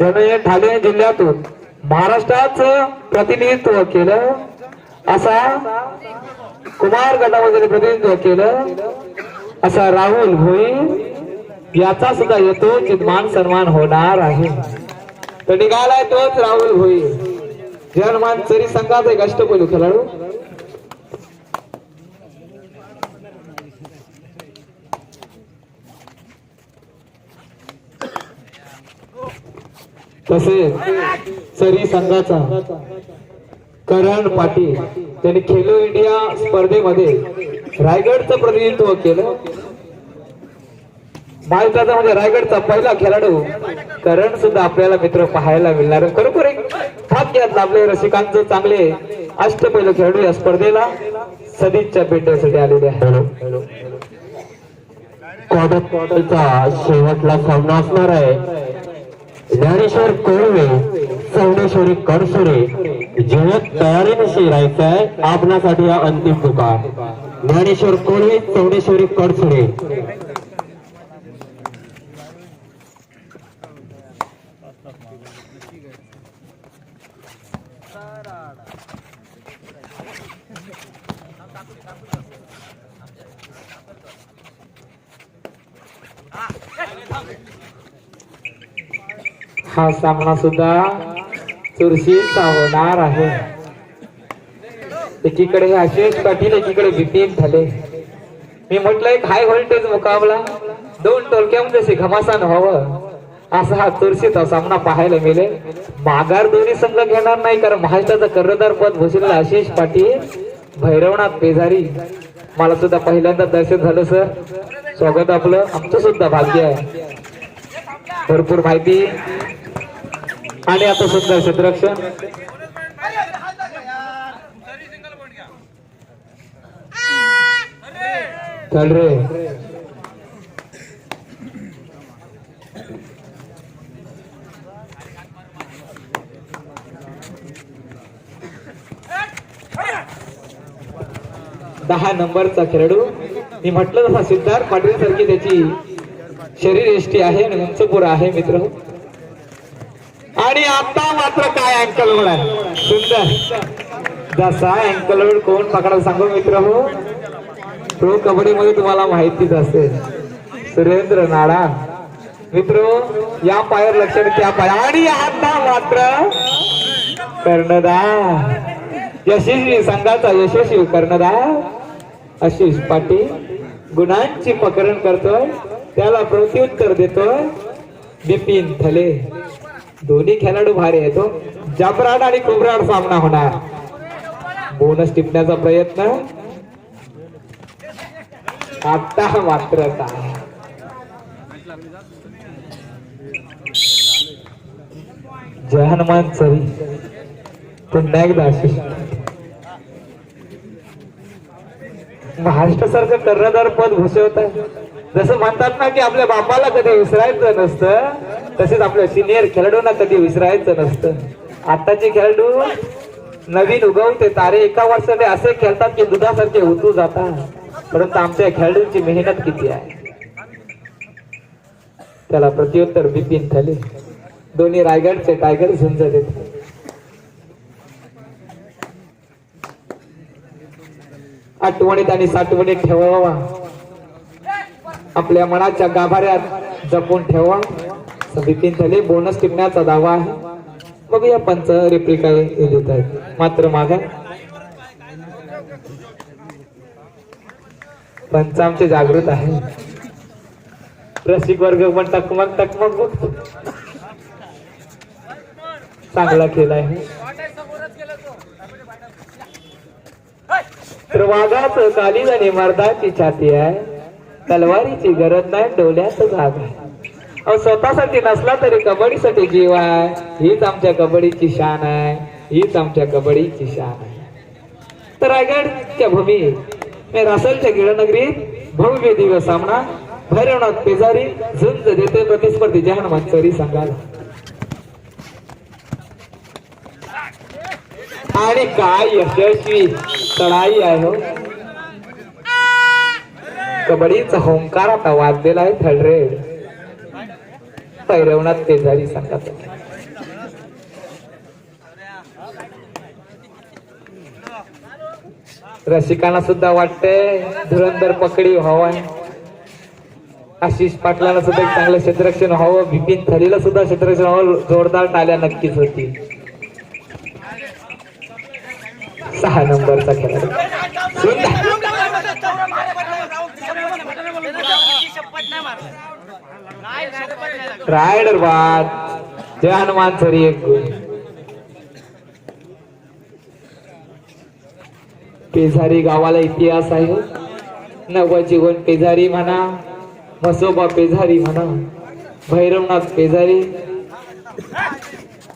त्यानं ठाणे जिल्ह्यातून महाराष्ट्राचं प्रतिनिधित्व केलं. असा कुमार गटामध्ये प्रतिनिधित्व केलं. असा राहुल भोई याचा सुद्धा येतो मान सन्मान होणार आहे. तर निघालाय तोच राहुल भोई जन्मान चरी संघाचा एक अष्टपैलू खेळाडू. तसेच सरी संघाचा करण पाटील त्यांनी खेलो इंडिया स्पर्धेमध्ये रायगडचं प्रतिनिधित्व केलं. भारताचा म्हणजे रायगडचा पहिला खेळाडू करण सुद्धा आपल्याला मित्र पाहायला मिळणार खरोखर एक भाग्यात आपले रसिकांचं चांगले अष्ट पहिले खेळाडू या स्पर्धेला सदिच्छा भेटण्यासाठी आलेले आहे क्वार्टर क्वार्टरचा शेवटला सामना असणार आहे. ज्ञानेश्वर कोळवे चौडेश्वरी कडसुरे जयत तयारीनिशी राहायचं आहे आपणासाठी हा अंतिम तुका ज्ञानेश्वर कोळवे चौडेश्वरी कडसुरे हा सामना सुद्धा चुरशीचा होणार आहे. एकीकडे हे आशिष पाटील एकीकडे बिपिन झाले मी म्हटलं एक हाय व्होल्टेज मुकाबला दोन टोलक्यामध्ये असे घमासान व्हावं. असा हा चुरशीचा सामना पाहायला मिळेल. माघार दोन्ही संघ घेणार नाही कारण महाराष्ट्राचं कर्णधार पद भूषलेला आशिष पाटील भैरवनाथ पेजारी. मला सुद्धा पहिल्यांदा दर्शन झालं सर. स्वागत आपलं. आमचं सुद्धा भाग्य आहे. भरपूर माहिती आणि आता सुद्धा क्षेत्ररक्षण चल रे. दहा नंबरचा खेळाडू. मी म्हटलं तसा सिद्धार्थ पाटील सारखी त्याची शरीर एष्टी आहे आणि उंचपुर आहे मित्र. आणि आता मात्र काय अँकल लोड आहे? सुंदर. जसा अँकल लोड कोण पकडायला सांगू मित्र हो? प्रो कबड्डी मध्ये तुम्हाला माहितीच असेल. सुरेंद्र नाडा. मित्र हो, या पायावर लक्षात द्या, त्या पाय. आणि आता मात्र कर्णधार यशस्वी संघाचा यशस्वी कर्णधार आशिष पाटील गुणांची पकरण करतोय. त्याला प्रत्युत्तर देतोय. बिपिन थले. दोन्ही खेळाडू भारी येतो हो. जबराड आणि कुबराड सामना होणार. बोनस टिपण्याचा प्रयत्न. आता मात्र जय हनुमान सरी. पुन्हा एकदा आशिष. महाराष्ट्र सरकार कर्णधार पद भूषवत आहे जसं म्हणतात ना की आपल्या बापाला कधी विसरायचं नसतं. तसेच आपल्या सिनियर खेळाडूंना कधी विसरायचं नसतं. आताचे खेळाडू नवीन उगवते तारे एका वर्षाने असे खेळतात की दुधासारखे उतू जातात. परंतु आमच्या खेळाडूंची मेहनत किती आहे? त्याला प्रत्युत्तर बिपिन थले दोन्ही रायगडचे टायगर झुंज देतात आठवणीत आणि साठवणीत ठेवावा. आपल्या मनाच्या गाभाऱ्यात जपून ठेवा. बिपिन झाले बोनस टिपण्याचा दावा आहे. बघूया पंच रेप्रिका देत आहेत. मात्र मागा. पंच आमचे जागृत आहे. रसिक वर्ग पण टकमक टकमक बघतो चांगला खेळ आहे. तर वाघाच कालीज आणि मर्दाची छाती आहे. तलवारीची गरज नाही डोल्याच जाग आहे. स्वतःसाठी नसला तरी कबड्डीसाठी जीव आहे. हीच आमच्या कबड्डीची शान आहे. हीच आमच्या कबड्डीची शान आहे. तर रायगडच्या भूमी मी रासलच्या गिळनगरीत भव्य दिव्य सामना भैरवनाथ पेजारी झुंज देते प्रतिस्पर्धी जहान मंचरी संघाला. आणि काय यशस्वी चढाई आहे हो. कबड्डीचा होंकार आता वाजलेला आहे थर्ड रेड. भैरवनाथ पेजारी सांगत रसिकांना सुद्धा वाटतंय धुरंधर पकडी व्हावा आशिष पाटलाला सुद्धा एक चांगलं क्षेत्ररक्षण व्हावं बिपिन थरीला सुद्धा क्षेत्ररक्षण व्हावं जोरदार टाल्या नक्कीच होती सहा नंबरचा खेळाडू रायडर बाद जय हनुमान सरी एक गुण. पेझारी गावाला इतिहास आहे हो. नवजीवन पेझारी म्हणा मसोबा पेझारी म्हणा भैरवनाथ पेझारी.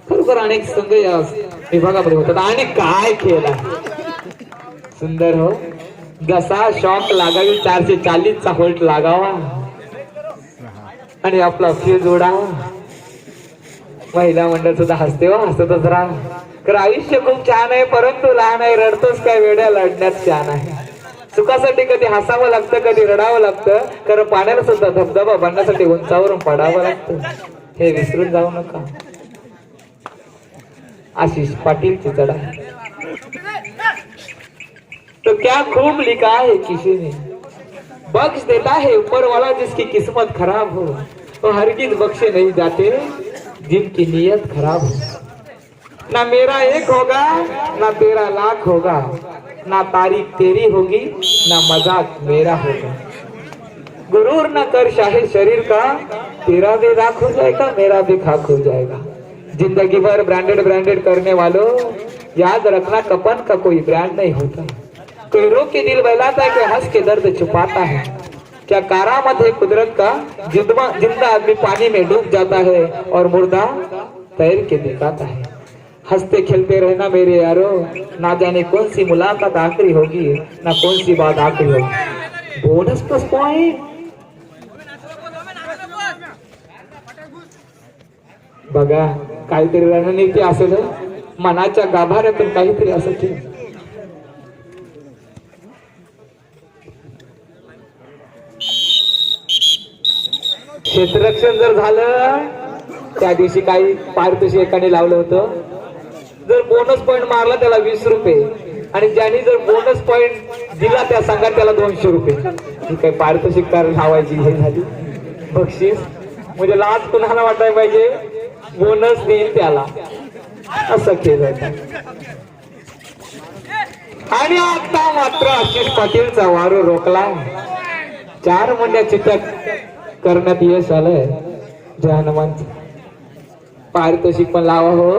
खरोखर अनेक संघ या विभागामध्ये होतात. आणि काय खेळ आहे? सुंदर हो. जसा शॉक लागावी चारशे चाळीसचा होल्ट लागावा. आणि आपला फी जोडा. महिला मंडळ सुद्धा हसते हो हसतच राहा. तर आयुष्य खूप छान आहे परंतु लहान आहे रडतोच काय वेड्या लढण्यात छान आहे. सुखासाठी कधी हसावं लागतं कधी रडावं लागतं कारण पाण्याला सुद्धा धबधबा बनण्यासाठी उंचावरून पडावं लागतं. हे विसरून जाऊ नका. आशिष पाटील चिचडा तो क्या खूप लिखा आहे किशीने बख्श देता है ऊपर वाला जिसकी किस्मत खराब हो तो हरगिज बख्शे नहीं जाते जिनकी नीयत खराब हो। ना मेरा एक होगा ना तेरा लाख होगा ना तारीफ तेरी होगी ना मजाक मेरा होगा। गुरूर ना कर शाहे शरीर का तेरा भी राख हो जाएगा मेरा भी खाक हो जाएगा। जिंदगी भर ब्रांडेड ब्रांडेड करने वालों याद रखना कपन का कोई ब्रांड नहीं होता। कोई रो के दिल बहलाता है कोई हंस के दर्द छुपाता है? क्या कारामत है कुदरत का? ज़िंदा आदमी पानी में डूब जाता है और मुर्दा तैर के दिखाता है। हँसते खेलते रहना मेरे यारो, ना जाने कौन सी मुलाकात आखिरी होगी, ना कौन सी बात आखिरी होगी। बोनस प्लस पॉइंट बघा काहीतरी रणनीती असेल. मनाच्या गाभाऱ्यातून काहीतरी असेल क्षेत्ररक्षण जर झालं त्या दिवशी काही पारितोषिक एकाने लावलं होतं. जर बोनस पॉईंट मारला त्याला वीस रुपये. आणि ज्याने जर बोनस पॉईंट दिला त्या संघात त्याला दोनशे रुपये. ही काही पारितोषिक कारण लावायची हे झाली. बक्षीस. म्हणजे लाच कुणाला वाटायला पाहिजे? बोनस देईल त्याला. असं केलं आणि आता मात्र आशिष पाटीलचा वारू रोखला. चार महिन्याची त्या करण्यात यश आलंय. जय हनुमान पारितोषिक पण लावा हो.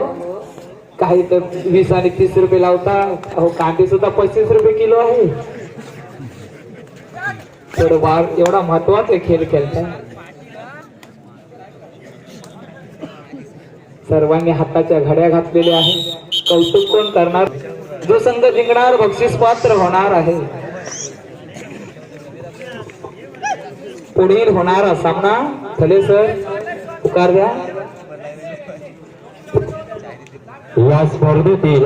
काही तर वीस आणि तीस रुपये लावता. अहो कांदे सुद्धा पस्तीस रुपये किलो आहे. थोडं वार एवढा महत्त्वाचा खेळ खेळता सर्वांनी हाताच्या घड्या घातलेल्या आहेत. कौतुक कोण करणार. जो संघ जिंकणार बक्षीस पात्र होणार आहे. पुढील होणारा सामना. थले सर पुकार द्या. या स्पर्धेतील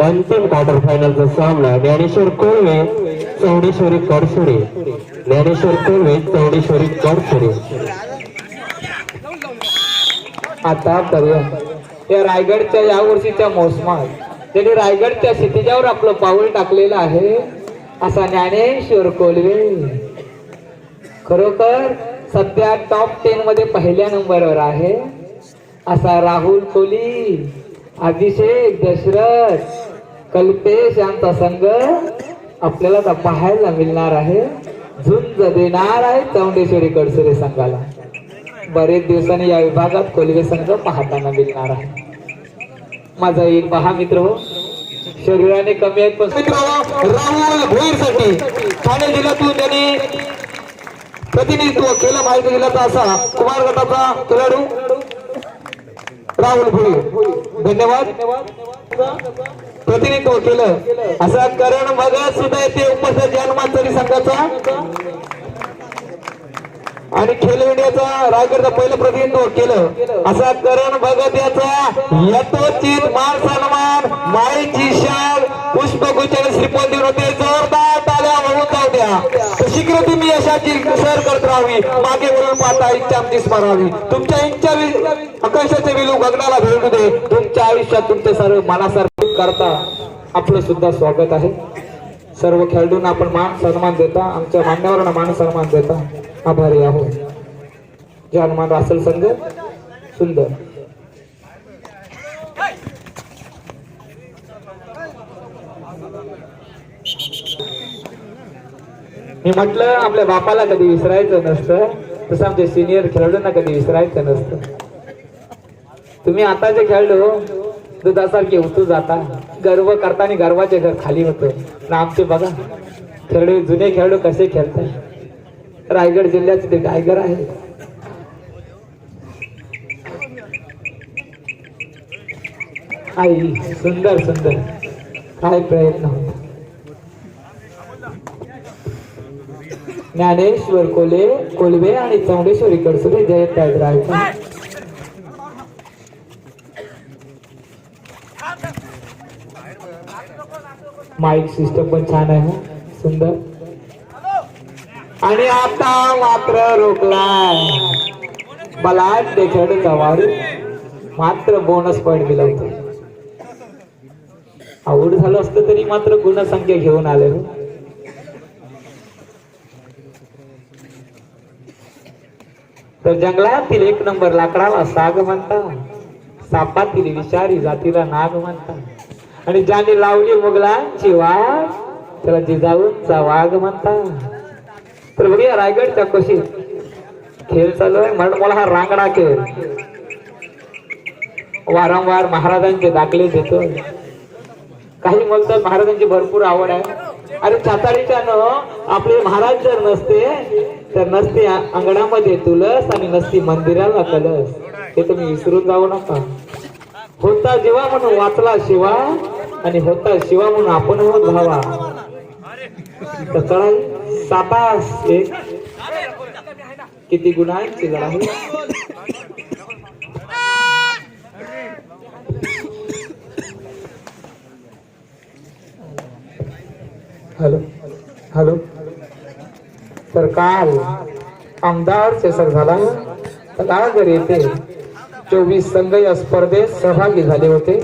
अंतिम क्वार्टर फायनलचा सामना ज्ञानेश्वर कोळवे चौडेश्वरी कडसुरे. ज्ञानेश्वर कोळवे चौडेश्वरी कडसुरे. आतापर्यंत या रायगडच्या या वर्षीच्या मोसमात त्यांनी रायगडच्या क्षितिजावर आपलं पाऊल टाकलेलं आहे. असा ज्ञानेश्वर कोलवे खरोखर सध्या टॉप टेन मध्ये पहिल्या नंबरवर आहे. असा राहुल कोहली अभिषेक दशरथ कल्पेश यांचा संघ आपल्याला आता पाहायला मिळणार आहे. झुंज देणार आहे चौंडेश्वरी कडसरे संघाला. बरेच दिवसांनी या विभागात कोलवे संघ पाहताना मिळणार आहे. माझा एक पहा मित्र हो. शरीराने कमी आहेत पण राहुल भोईरसाठी ठाणे जिल्ह्यातून त्यांनी प्रतिनिधित्व केलं माहिती गेलं तर असा कुमार गटाचा खेळाडू राहुल भुई धन्यवाद. प्रतिनिधित्व केलं. असा करण मग सुद्धा येथे उपस्थित जन्मांतरी संघाचा आणि खेल इंडियाचा रायगडचं पहिलं प्रतिनिधित्व केलं. असा करण भगत याचा यथोचित मान सन्मान माईची शाल पुष्पगुच्छ आणि श्रीपद देऊन होते जोरदार टाळ्या होऊन जाऊ द्या. शीघ्र तुम्ही यशाची सर करत राहावी. मागे वळून पाहता इच्छा आमची स्मरावी. तुमच्या इच्छा आकाशाचे विलू गगनाला भेटू दे. तुमच्या आयुष्यात तुमचे सर्व मनासारखे करता आपलं सुद्धा स्वागत आहे. सर्व खेळाडूंना आपण मान सन्मान देता. आमच्या मान्यवरांना मान सन्मान देता. आभारी आहोत. जे हनुमान रासल संघ सुंदर. मी म्हटलं आपल्या बापाला कधी विसरायचं नसतं. तसं आमच्या सिनियर खेळाडूंना कधी विसरायचं नसतं. तुम्ही आताचे खेळलो दुधासारखे उतू जाता. गर्व करताना गर्वाचे घर खाली होतं. ना आमचे बघा खेळाडू जुने खेळाडू कसे खेळतात रायगड जिल्ह्याचे ते टायगर आहे. आई सुंदर सुंदर. काय प्रयत्न होता? ज्ञानेश्वर कोले कोलवे आणि चौंडेश्वरी कडसुरे जयत आहे माईक सिस्टम पण छान आहे सुंदर. आणि आता मात्र रोखलाय. मला खेळाडूचा वारू मात्र बोनस पॉइंट दिला होता आवड झालं असतं तरी मात्र गुणसंख्या घेऊन आले हो. तर जंगलातील एक नंबर लाकडाला साग म्हणतात. सापातील विषारी जातीला नाग म्हणतात. आणि ज्याने लावली मुघलांची वाघ त्याला जिजाऊंचा वाघ म्हणतात. तर बघूया रायगडच्या कशी? खेळ चालू आहे. म्हणून मला हा रांगडा खेळ. वारंवार महाराजांचे दाखले देतो काही म्हणतात महाराजांची भरपूर आवड आहे. अरे छाताडीच्या न आपले महाराज जर नसते तर नसते अंगणामध्ये तुलस आणि नसती मंदिराला कलस हे तुम्ही विसरून जाऊ नका. होता जेव्हा म्हणून वाचला शिवा आणि होता शिवा म्हणून आपण होत व्हावा तर चढाई सातास एक. किती गुन्हा गुणांची लढाई हॅलो हॅलो. तर काल आमदार चेसर झाला. तर राजर येथे चोवीस संघ या स्पर्धेत सहभागी झाले होते.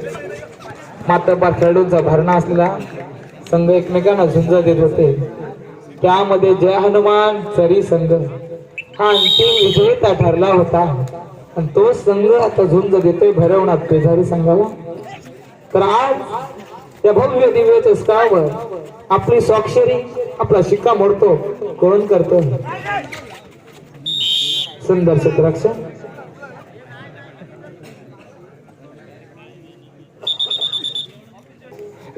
मात्र खेळाडूंचा भरणा असलेला संघ एकमेकांना झुंज देत होते. त्यामध्ये जय हनुमान चरी संघ. हा अंतिम विजेता ठरला होता. आणि तो संघ आता झुंज देतोय भरवणार पेझारी संघाला. तर आज या भव्य दिव्याच्या स्थावर आपली स्वाक्षरी आपला शिक्का मोडतो. कोण करतो सुंदर क्षेत्ररक्षण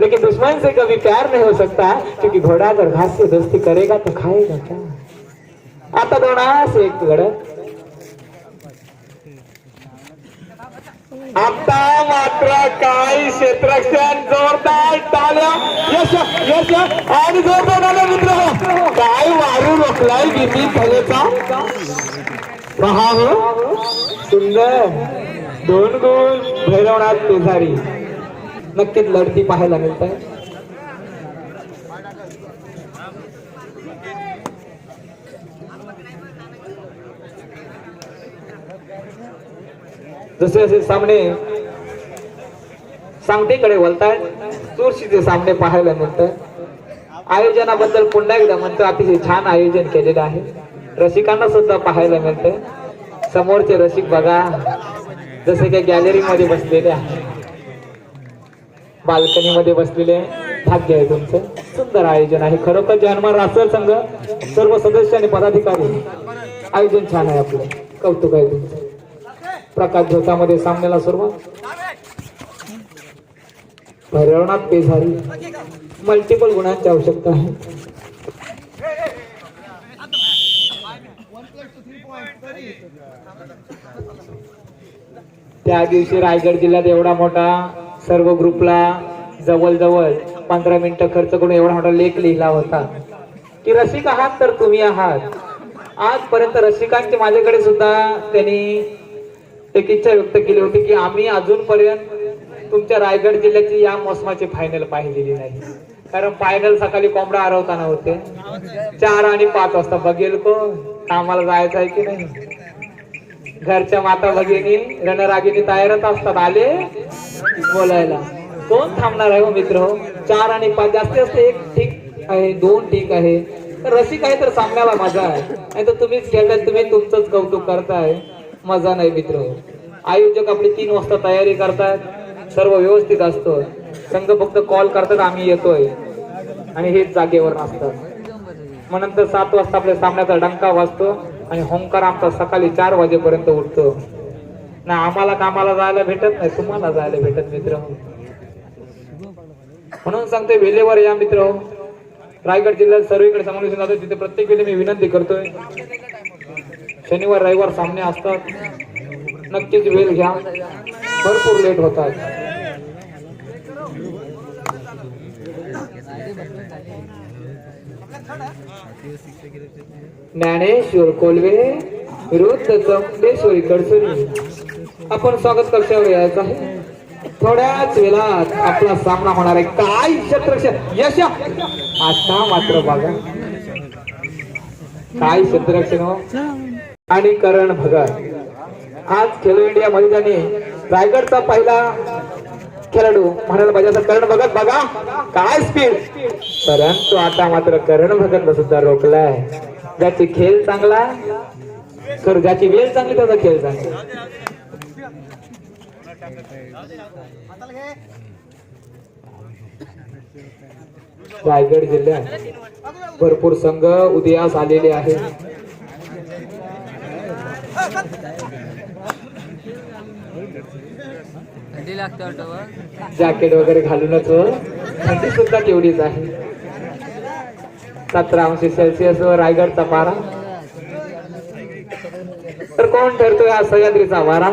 लेकिन दुश्मन से कभी प्यार नहीं हो सकता क्योंकि घोड़ा अगर घास से दोस्ती करेगा तो खाएगा क्या? आता दोनास एक गडद आता मात्र काही क्षेत्ररक्षण जोरदार टाळ्या यश यश आणि जोरदार आलं मित्र। काय वारू रोखलाय बिपी फलेचा। पहा हो सुंदर। दोन गुण भैरवनाथ पेजारी नक्कीच लढती पाहायला मिळत. आहे जसे जसे सामने सांगतेकडे वळतायत चुरशीचे सामने पाहायला मिळतात आयोजनाबद्दल पुन्हा एकदा म्हणतो अतिशय छान आयोजन केलेलं आहे. रसिकांना सुद्धा पाहायला मिळतंय. समोरचे रसिक बघा जसे काही गॅलरीमध्ये बसलेले आहे बाल्कनीमध्ये बसलेले भाग्य आहे तुमचं. सुंदर आयोजन आहे. खरोखर जे राष्ट्र संघ सर्व सदस्य आणि पदाधिकारी आयोजन छान आहे आपलं. कौतुक आहे तुमचं. प्रकाश झोतामध्ये सामन्याला सुरुवात. भैरवनाथ पेझारी मल्टिपल गुणांची आवश्यकता आहे. त्या दिवशी रायगड जिल्ह्यात एवढा मोठा सर्व ग्रुपला जवळजवळ पंधरा मिनिटं खर्च करून एवढा मोठा लेख लिहिला होता. की रसिक आहात तर तुम्ही आहात. आजपर्यंत रसिकांची माझ्याकडे सुद्धा त्यांनी एक इच्छा व्यक्त केली होती की आम्ही अजूनपर्यंत तुमच्या रायगड जिल्ह्याची या मोसमाची फायनल पाहिलेली नाही. कारण फायनल सकाळी कोंबडा हरवताना होते. चार आणि पाच वाजता बघेल कोण. आम्हाला जायचं आहे की नाही? घरच्या माता भगिनी रणरागिनी तयारच असतात आले बोलायला. कोण थांबणार आहे हो मित्र हो? चार आणि पाच जास्ती असते एक ठीक आहे दोन ठीक आहे. तर रसिक आहे तर सामन्याला मजा आहे. नाही तर तुम्हीच खेळताय तुम्ही तुमचंच कौतुक करताय. मजा नाही मित्र हो. आयोजक आपली तीन वाजता तयारी करतायत सर्व व्यवस्थित असतो. संघ फक्त कॉल करतात आम्ही येतोय. आणि हेच जागेवर नसतात मग नंतर सात वाजता आपल्या सामन्याचा डंका वाजतो. आणि होंकार आमचा सकाळी चार वाजेपर्यंत उठतो. ना आम्हाला कामाला जायला भेटत नाही तुम्हाला जायला भेटत मित्र. म्हणून सांगते वेळेवर या मित्र. रायगड जिल्ह्यात सर्वीकडे समावेश जातो तिथे प्रत्येक वेळी मी विनंती करतोय. शनिवार रविवार सामने असतात. नक्कीच वेळ घ्या. भरपूर लेट होतात. ज्ञानेश्वर कोलवे विरुद्ध चौंडेश्वरी कडसरी आपण स्वागत कक्षावर यायचं आहे. थोड्याच वेळात आपला सामना होणार आहे. काय शत्रक्षण यश! आता मात्र बघा. काय शत्रक्षण हो? आणि करण भगत. आज खेलो इंडिया मध्ये रायगडचा पहिला खेळाडू म्हणायला पाहिजे असं करण भगत बघा काय स्पीड परंतु आता मात्र करण भगतला सुद्धा रोखलाय. ज्याची खेळ चांगला तर ज्याची वेळ चांगली त्याचा खेळ चांगला रायगड जिल्ह्यात भरपूर संघ उदयास आलेले आहेत. थंडी लागते वाटतं जॅकेट वगैरे घालूनच हो. थंडी सुद्धा तेवढीच आहे. सतरा अंश सेल्सिअस वर रायगडचा पारा. तर कोण ठरतोय हा सह्याद्रीचा वारा?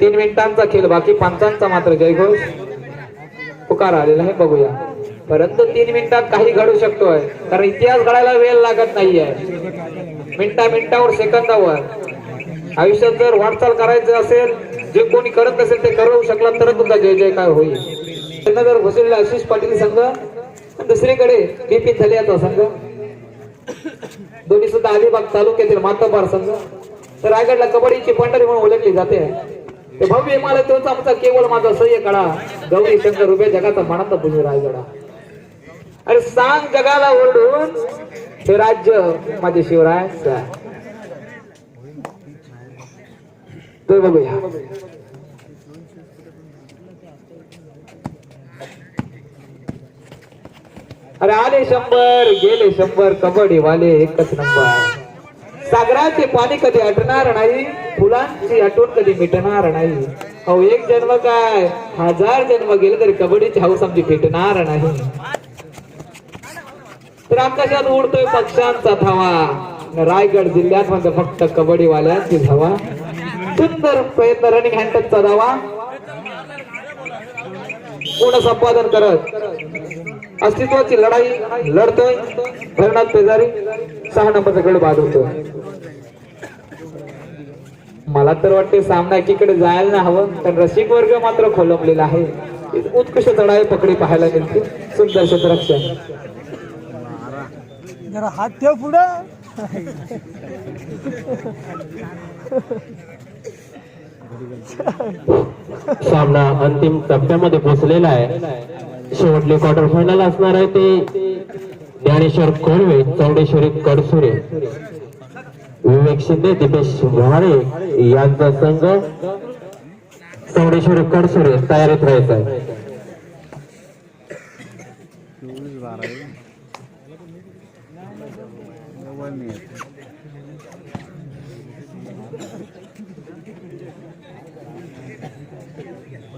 तीन मिनिटांचा खेळ बाकी पंचांचा मात्र जयघोष. पुकार आलेला आहे बघूया. परंतु तीन मिनिटात काही घडू शकतोय. कारण इतिहास घडायला वेळ लागत नाहीये. मिनिटा मिनिटावर सेकंदावर. आयुष्यात जर वाटचाल करायचं असेल जे कोणी करत नसेल ते करवू शकला तरच तुमचा जय काय होईल. त्यांना जर घुसलेला आशिष पाटील संघ दुसरीकडे बिपिन थलियाचा संघ. दोन्ही सुद्धा अलिबाग तालुक्यातील मातोबार संघ. तर रायगडला कबड्डीची पंढरी म्हणून ओळखली जाते. ते भव्य मला तोच आमचा केवळ माझा सह्य कडा गौरी शंकर रुपये जगाचा मनात तुझे रायगडा. अरे सांग जगाला ओरडून हे राज्य माझे शिवराय तो बघूया अरे आले शंभर गेले शंभर कबड्डी वाले एकच नंबर सागराचे पाणी कधी आटणार नाही फुलांची आठवण कधी मिटणार नाही. अहो एक जन्म काय? हजार जन्म गेले तरी कबड्डीची हाऊस आमची भेटणार नाही. तर आकाशात उडतोय पक्षांचा धावा. रायगड जिल्ह्यात म्हणजे फक्त कबड्डीवाल्यांची धवा धावा. सुंदर प्रयत्न रनिंग हँडचा धावा पूर्ण संपादन करत अस्तित्वाची लढाई लढतोय. भरणात पेजारी सहा नंबरचा गड बाद होतो मला तर वाटते सामना एकीकडे जायला नाही हवं कारण रसिक वर्ग मात्र खोलंबलेला आहे. उत्कृष्ट चढाई पकडी पाहायला मिळते. सुंदर क्षेत्ररक्षण जरा हात ठेव पुढं. सामना अंतिम टप्प्यामध्ये पोहोचलेला आहे. शेवटले क्वार्टर फायनल असणार आहे ते. ज्ञानेश्वर कोळवे चौडेश्वरी कडसुरे विवेक शिंदे दिपेश मोहारे यांचा संघ चौडेश्वरी कडसुरे तयारीत राहायचा आहे.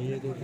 얘도